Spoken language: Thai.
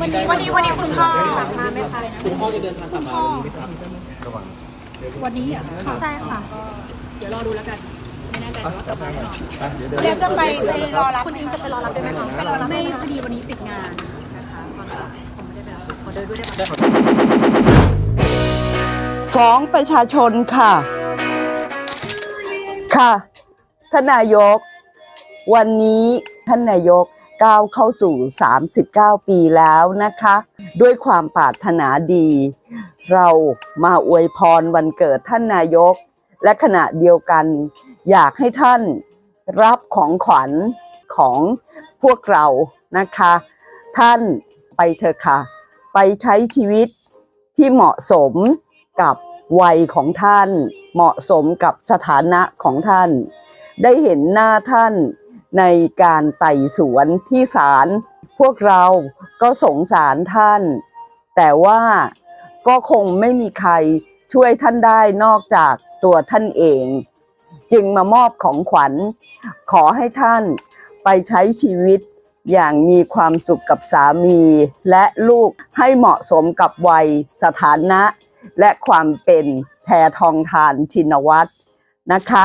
วันนี้วันนี้วันนี้คุณพ่อมาไหมคะคุณพ่อจะเดินทางกลับมาวันนี้ไหมครับวันนี้อะใช่ค่ะ เดี๋ยวรอดูแล้วกันไม่แน่ใจว่ากลับมาหรือเดี๋ยวจะไปไปรอรับคุณอิงจะไปรอรับได้ไหมคะไปรอรับไม่พอดีวันนี้ติดงานนะคะผมไม่ได้ไปรับขอเดินด้วยได้ไหมฟ้องประชาชนค่ะ ค่ะท่านนายก วันนี้ท่านนายก ก้าเข้าสู่ 39 ปีแล้วนะคะ ด้วยความปรารถนาดี เรามาอวยพรวันเกิดท่านนายก และขณะเดียวกัน อยากให้ท่านรับของขวัญของพวกเรานะคะ ท่านไปเถอะค่ะ ไปใช้ชีวิตที่เหมาะสมกับวัยของท่าน เหมาะสมกับสถานะของท่าน ได้เห็นหน้าท่าน ในการไต่สวนที่ศาลพวกเราก็สงสารท่าน แต่ว่าก็คงไม่มีใครช่วยท่านได้นอกจากตัวท่านเอง จึงมามอบของขวัญ ขอให้ท่านไปใช้ชีวิตอย่างมีความสุขกับสามี และลูกให้เหมาะสมกับวัยสถานะ และความเป็นแพรทองทานชินวัตรนะคะ